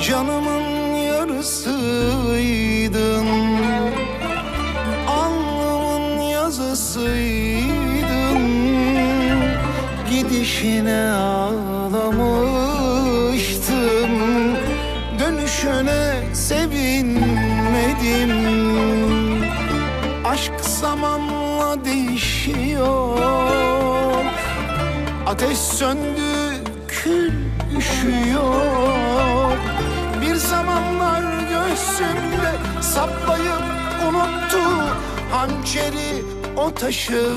Canımın yarısıydın Alnımın yazısıydın. Gidişine ağlamıştım Dönüşüne sevinmedim Aşk zamanla değişiyor. Ateş söndü, kül üşüyor. Bir zamanlar göğsümde saplayıp unuttu Hançeri o taşıyor.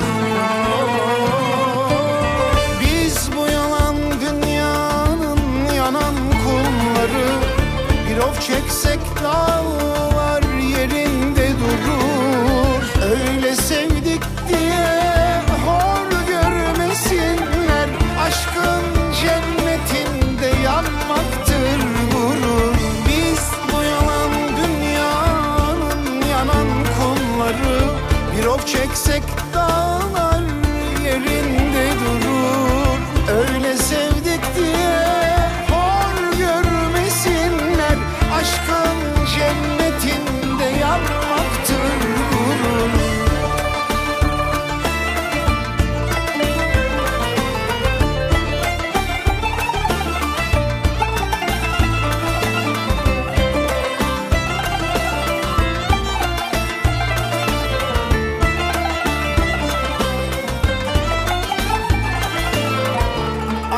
Biz bu yalan dünyanın yanan kulları Bir of çeksek dağlar yerinde durur of çeksek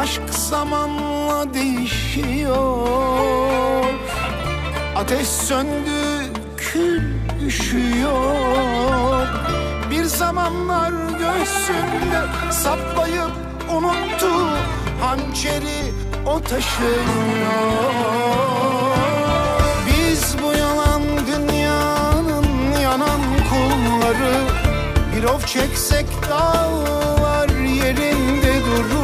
Aşk zamanla değişiyor. Ateş söndü, kül üşüyor Bir zamanlar göğsümde saplayıp unuttu. Hançeri o taşıyor Biz bu yalan dünyanın yanan kulları. Bir of çeksek dağlar yerinde durur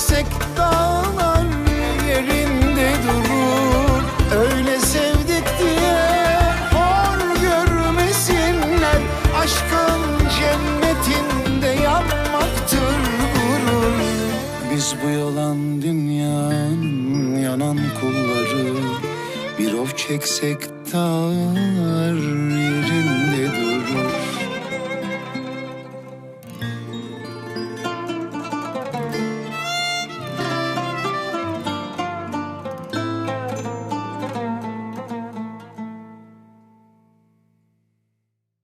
of çeksek dağlar yerinde durur. Öyle sevdik diye hor görmesinler. Aşkın cennetinde yanmaktır gurur. Biz bu yalan dünyanın yanan kulları. Bir of çeksek dağlar